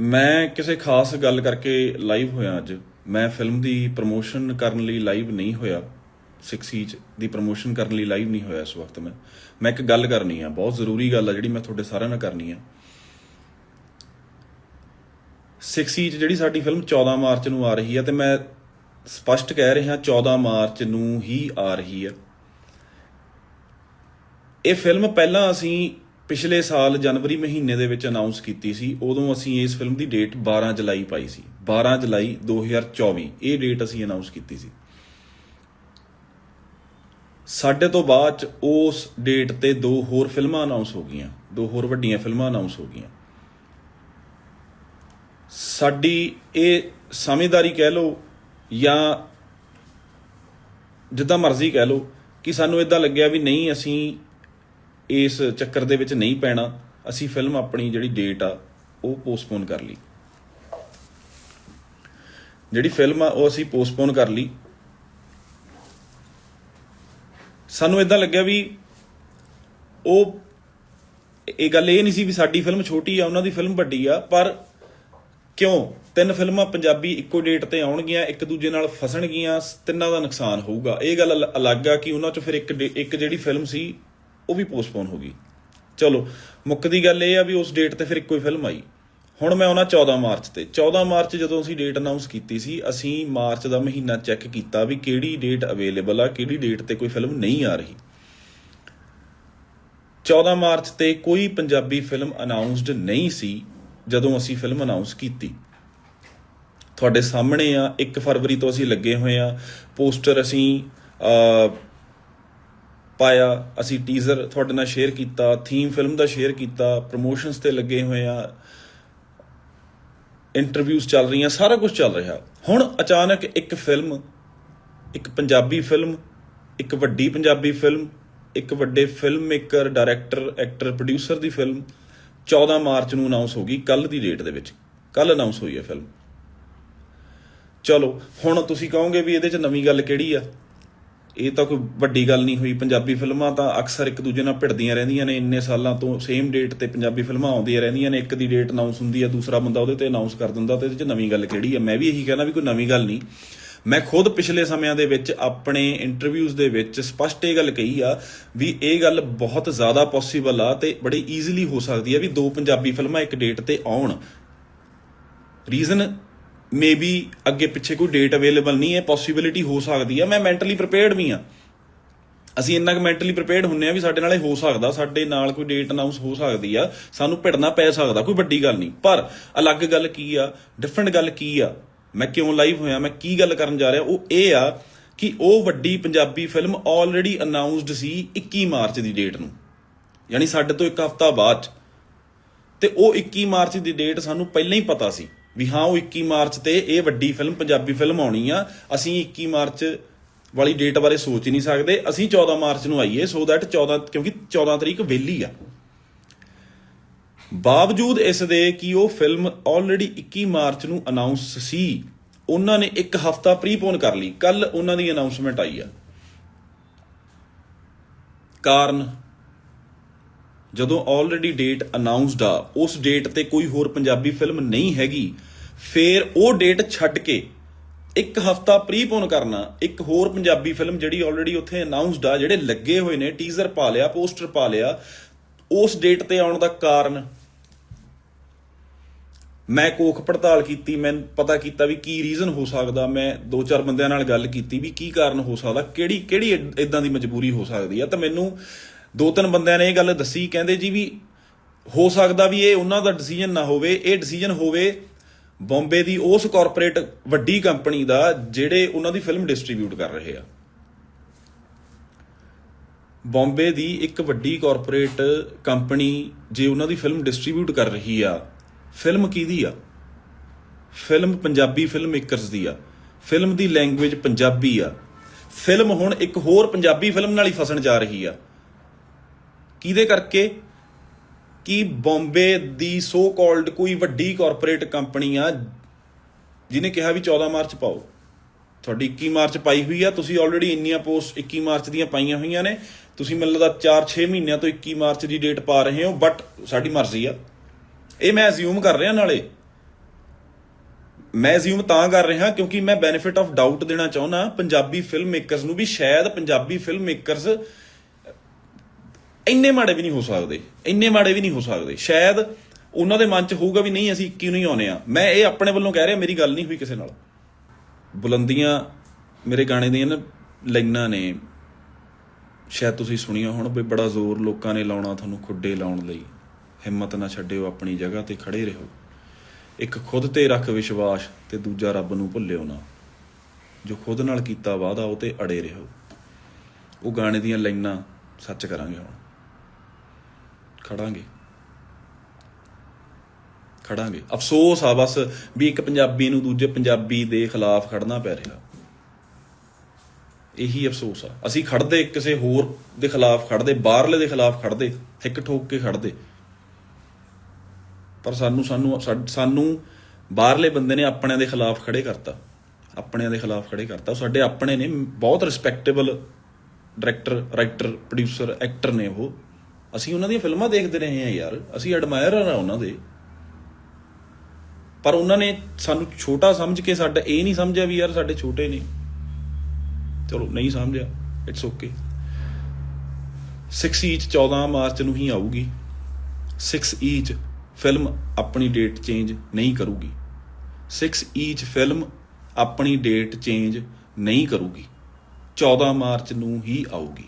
ਮੈਂ ਕਿਸੇ ਖਾਸ ਗੱਲ ਕਰਕੇ ਲਾਈਵ ਹੋਇਆ ਅੱਜ। ਮੈਂ ਫਿਲਮ ਦੀ ਪ੍ਰੋਮੋਸ਼ਨ ਕਰਨ ਲਈ ਲਾਈਵ ਨਹੀਂ ਹੋਇਆ। 6 ਇੰਚ ਦੀ ਪ੍ਰੋਮੋਸ਼ਨ ਕਰਨ ਲਈ ਲਾਈਵ ਨਹੀਂ ਹੋਇਆ ਇਸ ਵਕਤ ਮੈਂ। ਮੈਂ ਇੱਕ ਗੱਲ ਕਰਨੀ ਆ, ਬਹੁਤ ਜ਼ਰੂਰੀ ਗੱਲ ਆ ਜਿਹੜੀ ਮੈਂ ਤੁਹਾਡੇ ਸਾਰਿਆਂ ਨਾਲ ਕਰਨੀ ਆ। 6 ਇੰਚ ਜਿਹੜੀ ਸਾਡੀ ਫਿਲਮ 14 ਮਾਰਚ ਨੂੰ ਆ ਰਹੀ ਆ ਤੇ ਮੈਂ ਸਪਸ਼ਟ ਕਹਿ ਰਿਹਾ 14 ਮਾਰਚ ਨੂੰ ਹੀ ਆ ਰਹੀ ਆ। ਇਹ ਫਿਲਮ ਪਹਿਲਾਂ ਅਸੀਂ ਪਿਛਲੇ ਸਾਲ ਜਨਵਰੀ ਮਹੀਨੇ ਦੇ ਵਿੱਚ ਅਨਾਉਂਸ ਕੀਤੀ ਸੀ, ਉਦੋਂ ਅਸੀਂ ਇਸ ਫਿਲਮ ਦੀ ਡੇਟ 12 ਜੁਲਾਈ ਪਾਈ ਸੀ। 12 ਜੁਲਾਈ 2024 ਇਹ ਡੇਟ ਅਸੀਂ ਅਨਾਉਂਸ ਕੀਤੀ ਸੀ। ਸਾਡੇ ਤੋਂ ਬਾਅਦ ਚ ਉਸ ਡੇਟ ਤੇ ਦੋ ਹੋਰ ਫਿਲਮਾਂ ਅਨਾਉਂਸ ਹੋ ਗਈਆਂ, ਦੋ ਹੋਰ ਵੱਡੀਆਂ ਫਿਲਮਾਂ ਅਨਾਉਂਸ ਹੋ ਗਈਆਂ। ਸਾਡੀ ਇਹ ਸਮਝਦਾਰੀ ਕਹਿ ਲਓ ਜਾਂ ਜਿੱਦਾਂ ਮਰਜ਼ੀ ਕਹਿ ਲਓ ਕਿ ਸਾਨੂੰ ਇਦਾਂ ਲੱਗਿਆ ਵੀ ਨਹੀਂ, ਅਸੀਂ ਇਸ ਚੱਕਰ ਦੇ ਵਿੱਚ ਨਹੀਂ ਪੈਣਾ, ਅਸੀਂ ਫਿਲਮ ਆਪਣੀ ਜਿਹੜੀ ਡੇਟ ਆ, ਉਹ ਪੋਸਟਪੋਨ ਕਰ ਲਈ। ਜਿਹੜੀ ਫਿਲਮ ਆ, ਉਹ ਅਸੀਂ ਪੋਸਟਪੋਨ ਕਰ ਲਈ। ਸਾਨੂੰ ਇਦਾਂ ਲੱਗਿਆ ਵੀ ਉਹ, ਇਹ ਗੱਲ ਇਹ ਨਹੀਂ ਸੀ ਵੀ ਸਾਡੀ ਫਿਲਮ ਛੋਟੀ ਆ, ਉਹਨਾਂ ਦੀ ਫਿਲਮ ਵੱਡੀ ਆ, ਪਰ ਕਿਉਂ? ਤਿੰਨ ਫਿਲਮਾਂ ਪੰਜਾਬੀ ਇੱਕੋ ਡੇਟ ਤੇ ਆਉਣਗੀਆਂ, ਇੱਕ ਦੂਜੇ ਨਾਲ ਫਸਣਗੀਆਂ, ਤਿੰਨਾਂ ਦਾ ਨੁਕਸਾਨ ਹੋਊਗਾ। ਇਹ ਗੱਲ ਅਲੱਗ ਆ ਕਿ ਉਹਨਾਂ ਚੋਂ ਫਿਰ ਇੱਕ ਡੇ- ਇੱਕ ਜਿਹੜੀ ਫਿਲਮ ਸੀ ਉਹ ਵੀ ਪੋਸਟਪੋਨ ਹੋ ਗਈ। ਚਲੋ, ਮੁੱਕਦੀ ਗੱਲ ਇਹ ਆ ਵੀ ਉਸ ਡੇਟ ਤੇ ਫਿਰ ਇੱਕੋ ਹੀ ਫਿਲਮ ਆਈ। ਹੁਣ ਮੈਂ ਆਉਣਾ 14 ਮਾਰਚ ਤੇ। 14 ਮਾਰਚ ਜਦੋਂ ਅਸੀਂ ਡੇਟ ਅਨਾਉਂਸ ਕੀਤੀ ਸੀ, ਅਸੀਂ ਮਾਰਚ ਦਾ ਮਹੀਨਾ ਚੈੱਕ ਕੀਤਾ ਵੀ ਕਿਹੜੀ ਡੇਟ ਅਵੇਲੇਬਲ ਆ, ਕਿਹੜੀ ਡੇਟ ਤੇ ਕੋਈ ਫਿਲਮ ਨਹੀਂ ਆ ਰਹੀ। 14 ਮਾਰਚ ਤੇ ਕੋਈ ਪੰਜਾਬੀ ਫਿਲਮ ਅਨਾਉਂਸਡ ਨਹੀਂ ਸੀ, ਜਦੋਂ ਅਸੀਂ ਫਿਲਮ ਅਨਾਉਂਸ ਕੀਤੀ। ਤੁਹਾਡੇ ਸਾਹਮਣੇ ਆ 1 ਫਰਵਰੀ ਤੋਂ ਅਸੀਂ ਲੱਗੇ ਹੋਏ ਆ। ਪੋਸਟਰ ਅਸੀਂ ਪਾਇਆ, ਅਸੀਂ ਟੀਜ਼ਰ ਤੁਹਾਡੇ ਨਾਲ ਸ਼ੇਅਰ ਕੀਤਾ ਥੀਮ ਫਿਲਮ ਦਾ ਸ਼ੇਅਰ ਕੀਤਾ ਪ੍ਰੋਮੋਸ਼ਨਸ ਤੇ ਲੱਗੇ ਹੋਏ ਆ ਇੰਟਰਵਿਊਜ਼ ਚੱਲ ਰਹੀਆਂ, ਸਾਰਾ ਕੁਝ ਚੱਲ ਰਿਹਾ। ਹੁਣ ਅਚਾਨਕ ਇੱਕ ਫਿਲਮ ਇੱਕ ਪੰਜਾਬੀ ਫਿਲਮ ਇੱਕ ਵੱਡੀ ਪੰਜਾਬੀ ਫਿਲਮ ਇੱਕ ਵੱਡੇ film maker director actor producer ਦੀ ਫਿਲਮ 14 ਮਾਰਚ ਨੂੰ ਅਨਾਉਂਸ ਹੋ ਗਈ ਕੱਲ ਦੀ ਡੇਟ ਦੇ ਵਿੱਚ। ਕੱਲ ਅਨਾਉਂਸ ਹੋਈ ਹੈ ਫਿਲਮ ਚਲੋ, ਹੁਣ ਤੁਸੀਂ ਕਹੋਗੇ ਵੀ ਇਹਦੇ 'ਚ ਨਵੀਂ ਗੱਲ ਕਿਹੜੀ ਆ? ਇਹ ਤਾਂ ਕੋਈ ਵੱਡੀ ਗੱਲ ਨਹੀਂ ਹੋਈ। ਪੰਜਾਬੀ ਫਿਲਮਾਂ ਤਾਂ ਅਕਸਰ ਇੱਕ ਦੂਜੇ ਨਾਲ ਭਿੜਦੀਆਂ ਰਹਿੰਦੀਆਂ ਨੇ। ਇੰਨੇ ਸਾਲਾਂ ਤੋਂ ਸੇਮ ਡੇਟ ਤੇ ਪੰਜਾਬੀ ਫਿਲਮਾਂ ਆਉਂਦੀਆਂ ਰਹਿੰਦੀਆਂ ਨੇ। ਇੱਕ ਦੀ ਡੇਟ ਅਨਾਉਂਸ ਹੁੰਦੀ ਆ, ਦੂਸਰਾ ਬੰਦਾ ਉਹਦੇ ਤੇ ਅਨਾਉਂਸ ਕਰ ਦਿੰਦਾ ਤੇ ਇਹਦੇ 'ਚ ਨਵੀਂ ਗੱਲ ਕਿਹੜੀ ਆ? ਮੈਂ ਵੀ ਇਹੀ ਕਹਿਣਾ ਵੀ ਕੋਈ ਨਵੀਂ ਗੱਲ ਨਹੀਂ। ਮੈਂ ਖੁਦ ਪਿਛਲੇ ਸਮਿਆਂ ਦੇ ਵਿੱਚ ਆਪਣੇ ਇੰਟਰਵਿਊਜ਼ ਦੇ ਵਿੱਚ ਸਪਸ਼ਟ ਇਹ ਗੱਲ ਕਹੀ ਆ ਵੀ ਇਹ ਗੱਲ ਬਹੁਤ ਜ਼ਿਆਦਾ ਪੋਸੀਬਲ ਆ ਤੇ ਬੜੀ ਈਜ਼ੀਲੀ ਹੋ ਸਕਦੀ ਆ ਵੀ ਦੋ ਪੰਜਾਬੀ ਫਿਲਮਾਂ ਇੱਕ ਡੇਟ ਤੇ ਆਉਣ। ਰੀਜ਼ਨ ਮੇਬੀ ਅੱਗੇ ਪਿੱਛੇ ਕੋਈ ਡੇਟ ਅਵੇਲੇਬਲ ਨਹੀਂ ਹੈ ਪੋਸਿਬਿਲਿਟੀ ਹੋ ਸਕਦੀ ਆ ਮੈਂ ਮੈਂਟਲੀ ਪ੍ਰੀਪੇਅਰਡ ਵੀ ਆ ਅਸੀਂ ਇੰਨਾ ਕੁ ਮੈਂਟਲੀ ਪ੍ਰੀਪੇਅਰਡ ਹੁੰਨੇ ਆ ਵੀ ਸਾਡੇ ਨਾਲ ਇਹ ਹੋ ਸਕਦਾ, ਸਾਡੇ ਨਾਲ ਕੋਈ ਡੇਟ ਅਨਾਉਂਸ ਹੋ ਸਕਦੀ ਆ, ਸਾਨੂੰ ਭਿੜਨਾ ਪੈ ਸਕਦਾ, ਕੋਈ ਵੱਡੀ ਗੱਲ ਨਹੀਂ। ਪਰ ਅਲੱਗ ਗੱਲ ਕੀ ਆ ਡਿਫਰੈਂਟ ਗੱਲ ਕੀ ਆ, ਮੈਂ ਕਿਉਂ ਲਾਈਵ ਹੋਇਆ, ਮੈਂ ਕੀ ਗੱਲ ਕਰਨ ਜਾ ਰਿਹਾ, ਉਹ ਇਹ ਆ ਕਿ ਉਹ ਵੱਡੀ ਪੰਜਾਬੀ ਫਿਲਮ ਆਲਰੇਡੀ ਅਨਾਉਂਸਡ ਸੀ 21 ਮਾਰਚ ਦੀ ਡੇਟ ਨੂੰ। ਯਾਨੀ ਸਾਡੇ ਤੋਂ ਇੱਕ ਹਫ਼ਤਾ ਬਾਅਦ 'ਚ। ਤੇ ਉਹ 21 ਮਾਰਚ ਦੀ ਡੇਟ ਸਾਨੂੰ ਪਹਿਲਾਂ ਹੀ ਪਤਾ ਸੀ। ਵੀ ਹਾਂ, ਉਹ 21 ਮਾਰਚ ਤੇ ਇਹ ਵੱਡੀ ਫਿਲਮ, ਪੰਜਾਬੀ ਫਿਲਮ ਆਉਣੀ ਆ। ਅਸੀਂ 21 ਮਾਰਚ ਵਾਲੀ ਡੇਟ ਬਾਰੇ ਸੋਚ ਹੀ ਨਹੀਂ ਸਕਦੇ। ਅਸੀਂ 14 ਮਾਰਚ ਨੂੰ ਆਈਏ ਸੋ ਦੈਟ 14 ਕਿਉਂਕਿ 14 ਤਰੀਕ ਵਿਹਲੀ ਆ। ਬਾਵਜੂਦ ਇਸ ਦੇ ਕਿ ਉਹ ਫਿਲਮ ਆਲਰੇਡੀ 21 ਮਾਰਚ ਨੂੰ ਅਨਾਉਂਸ ਸੀ, ਉਹਨਾਂ ਨੇ ਇੱਕ ਹਫਤਾ ਪ੍ਰੀਪੋਨ ਕਰ ਲਈ। ਕੱਲ ਉਹਨਾਂ ਦੀ ਅਨਾਉਂਸਮੈਂਟ ਆਈ ਆ। ਕਾਰਨ ਜਦੋਂ ਆਲਰੇਡੀ ਡੇਟ ਅਨਾਉਂਸਡ ਆ, ਉਸ ਡੇਟ ਤੇ ਕੋਈ ਹੋਰ ਪੰਜਾਬੀ ਫਿਲਮ ਨਹੀਂ ਹੈਗੀ, ਫੇਰ ਉਹ ਡੇਟ ਛੱਡ ਕੇ ਇੱਕ ਹਫਤਾ ਪ੍ਰੀਪੋਨ ਕਰਨਾ, ਇੱਕ ਹੋਰ ਪੰਜਾਬੀ ਫਿਲਮ ਜਿਹੜੀ ਆਲਰੇਡੀ ਉੱਥੇ ਅਨਾਉਂਸਡ ਆ, ਜਿਹੜੇ ਲੱਗੇ ਹੋਏ ਨੇ ਟੀਜ਼ਰ ਪਾ ਲਿਆ ਪੋਸਟਰ ਪਾ ਲਿਆ, ਉਸ ਡੇਟ ਤੇ ਆਉਣ ਦਾ ਕਾਰਨ ਮੈਂ ਕੋਖ ਪੜਤਾਲ ਕੀਤੀ, ਮੈਂ ਪਤਾ ਕੀਤਾ ਵੀ ਕੀ ਰੀਜ਼ਨ ਹੋ ਸਕਦਾ, ਮੈਂ ਦੋ ਚਾਰ ਬੰਦਿਆਂ ਨਾਲ ਗੱਲ ਕੀਤੀ ਵੀ ਕੀ ਕਾਰਨ ਹੋ ਸਕਦਾ, ਕਿਹੜੀ ਕਿਹੜੀ ਇਦਾਂ ਦੀ ਮਜਬੂਰੀ ਹੋ ਸਕਦੀ ਆ, ਤਾਂ ਮੈਨੂੰ ਦੋ ਤਿੰਨ ਬੰਦਿਆਂ ਨੇ ਇਹ ਗੱਲ ਦੱਸੀ, ਕਹਿੰਦੇ ਜੀ ਵੀ ਹੋ ਸਕਦਾ ਵੀ ਇਹ ਉਹਨਾਂ ਦਾ ਡਿਸੀਜਨ ਨਾ ਹੋਵੇ, ਇਹ ਡਿਸੀਜਨ ਹੋਵੇ ਬੰਬੇ ਦੀ ਉਸ ਕਾਰਪੋਰੇਟ ਵੱਡੀ ਕੰਪਨੀ ਦਾ ਜਿਹੜੇ ਉਹਨਾਂ ਦੀ ਫਿਲਮ ਡਿਸਟ੍ਰੀਬਿਊਟ ਕਰ ਰਹੇ ਆ। ਬੰਬੇ ਦੀ ਇੱਕ ਵੱਡੀ ਕਾਰਪੋਰੇਟ ਕੰਪਨੀ ਜੇ ਉਹਨਾਂ ਦੀ ਫਿਲਮ ਡਿਸਟ੍ਰੀਬਿਊਟ ਕਰ ਰਹੀ ਆ ਫਿਲਮ ਕਿਹਦੀ ਆ? ਫਿਲਮ ਪੰਜਾਬੀ ਫਿਲਮ ਮੇਕਰਸ ਦੀ ਆ। ਫਿਲਮ ਦੀ ਲੈਂਗੁਏਜ ਪੰਜਾਬੀ ਆ। ਫਿਲਮ ਹੁਣ ਇੱਕ ਹੋਰ ਪੰਜਾਬੀ ਫਿਲਮ ਨਾਲ ਹੀ ਫਸਣ ਜਾ ਰਹੀ ਆ। ਕਿਹਦੇ ਕਰਕੇ? ਕਿ ਬੰਬੇ ਦੀ ਸੋ ਕਾਲਡ ਕੋਈ ਵੱਡੀ ਕਾਰਪੋਰੇਟ ਕੰਪਨੀ ਆ, ਜਿਹਨੇ ਕਿਹਾ ਵੀ 14 ਮਾਰਚ ਪਾਓ। ਤੁਹਾਡੀ 21 ਮਾਰਚ ਪਾਈ ਹੋਈ ਆ, ਤੁਸੀਂ ਆਲਰੇਡੀ ਇੰਨੀਆਂ ਪੋਸਟ 21 ਮਾਰਚ ਦੀਆਂ ਪਾਈਆਂ ਹੋਈਆਂ ਨੇ। ਤੁਸੀਂ ਮੈਨੂੰ ਲੱਗਦਾ 4-6 ਮਹੀਨਿਆਂ ਤੋਂ 21 ਮਾਰਚ ਦੀ ਡੇਟ ਪਾ ਰਹੇ ਹੋ ਬਟ ਸਾਡੀ ਮਰਜ਼ੀ ਆ। ਇਹ ਮੈਂ ਅਸਿਊਮ ਕਰ ਰਿਹਾ ਨਾਲੇ। ਮੈਂ ਅਸਿਊਮ ਤਾਂ ਕਰ ਰਿਹਾ ਕਿਉਂਕਿ ਮੈਂ ਬੈਨੀਫਿਟ ਆਫ ਡਾਊਟ ਦੇਣਾ ਚਾਹੁੰਦਾ। ਪੰਜਾਬੀ ਫਿਲਮ ਮੇਕਰਸ ਨੂੰ ਵੀ, ਸ਼ਾਇਦ ਪੰਜਾਬੀ ਫਿਲਮ ਮੇਕਰਸ ਇੰਨੇ ਮਾੜੇ ਵੀ ਨਹੀਂ ਹੋ ਸਕਦੇ, ਇੰਨੇ ਮਾੜੇ ਵੀ ਨਹੀਂ ਹੋ ਸਕਦੇ। ਸ਼ਾਇਦ ਉਹਨਾਂ ਦੇ ਮਨ 'ਚ ਹੋਊਗਾ ਵੀ ਨਹੀਂ, ਅਸੀਂ ਕਿਉਂ ਨਹੀਂ ਆਉਨੇ ਆ ਮੈਂ ਇਹ ਆਪਣੇ ਵੱਲੋਂ ਕਹਿ ਰਿਹਾ, ਮੇਰੀ ਗੱਲ ਨਹੀਂ ਹੋਈ ਕਿਸੇ ਨਾਲ। ਬੁਲੰਦੀਆਂ ਮੇਰੇ ਗਾਣੇ ਦੀਆਂ ਨਾ ਲਾਈਨਾਂ ਨੇ। ਸ਼ਾਇਦ ਤੁਸੀਂ ਸੁਣੀਆਂ ਹੋਣ ਵੀ ਬੜਾ ਜ਼ੋਰ ਲੋਕਾਂ ਨੇ ਲਾਉਣਾ ਤੁਹਾਨੂੰ ਖੁੱਡੇ ਲਾਉਣ ਲਈ। ਹਿੰਮਤ ਨਾ ਛੱਡਿਓ ਆਪਣੀ ਜਗ੍ਹਾ ਤੇ ਖੜੇ ਰਹੋ। ਇੱਕ ਖੁਦ ਤੇ ਰੱਖ ਵਿਸ਼ਵਾਸ ਤੇ ਦੂਜਾ ਰੱਬ ਨੂੰ ਭੁੱਲਿਓ ਨਾ। ਜੋ ਖੁਦ ਨਾਲ ਕੀਤਾ ਵਾਅਦਾ, ਉਹ ਤੇ ਅੜੇ ਰਹੋ। ਉਹ ਗਾਣੇ ਦੀਆਂ ਲਾਈਨਾਂ ਸੱਚ ਕਰਾਂਗੇ ਹੁਣ। ਖੜਾਂਗੇ। ਖੜਾਂਗੇ। ਅਫਸੋਸ ਆ ਬਸ ਵੀ ਇੱਕ ਪੰਜਾਬੀ ਨੂੰ ਦੂਜੇ ਪੰਜਾਬੀ ਦੇ ਖਿਲਾਫ ਖੜਨਾ ਪੈ ਰਿਹਾ। ਇਹੀ ਅਫਸੋਸ ਆ। ਅਸੀਂ ਖੜਦੇ ਕਿਸੇ ਹੋਰ ਦੇ ਖਿਲਾਫ ਖੜਦੇ, ਬਾਹਰਲੇ ਦੇ ਖਿਲਾਫ ਖੜਦੇ ਹਿੱਕ ਠੋਕ ਕੇ ਖੜਦੇ। ਪਰ ਸਾਨੂੰ ਸਾਨੂੰ ਸਾਨੂੰ ਬਾਹਰਲੇ ਬੰਦੇ ਨੇ ਆਪਣਿਆਂ ਦੇ ਖਿਲਾਫ ਖੜੇ ਕਰਤਾ। ਆਪਣਿਆਂ ਦੇ ਖਿਲਾਫ ਖੜੇ ਕਰਤਾ। ਉਹ ਸਾਡੇ ਆਪਣੇ ਨੇ, ਬਹੁਤ respectable director writer producer actor ਨੇ ਉਹ। ਅਸੀਂ ਉਹਨਾਂ ਦੀਆਂ ਫਿਲਮਾਂ ਦੇਖਦੇ ਰਹੇ ਹਾਂ ਯਾਰ, ਅਸੀਂ ਐਡਮਾਇਰਰ ਆ ਉਹਨਾਂ ਦੇ। ਪਰ ਉਹਨਾਂ ਨੇ ਸਾਨੂੰ ਛੋਟਾ ਸਮਝ ਕੇ ਸਾਡਾ ਇਹ ਨਹੀਂ ਸਮਝਿਆ ਵੀ ਯਾਰ ਸਾਡੇ ਛੋਟੇ ਨੇ। ਚਲੋ, ਨਹੀਂ ਸਮਝਿਆ ਇਟਸ ਓਕੇ 6 ਈਚ 14 ਮਾਰਚ ਨੂੰ ਹੀ ਆਊਗੀ। 6 ਈਚ ਫਿਲਮ ਆਪਣੀ ਡੇਟ ਚੇਂਜ ਨਹੀਂ ਕਰੂਗੀ। 6 ਈਚ ਫਿਲਮ ਆਪਣੀ ਡੇਟ ਚੇਂਜ ਨਹੀਂ ਕਰੂਗੀ। 14 ਮਾਰਚ ਨੂੰ ਹੀ ਆਊਗੀ।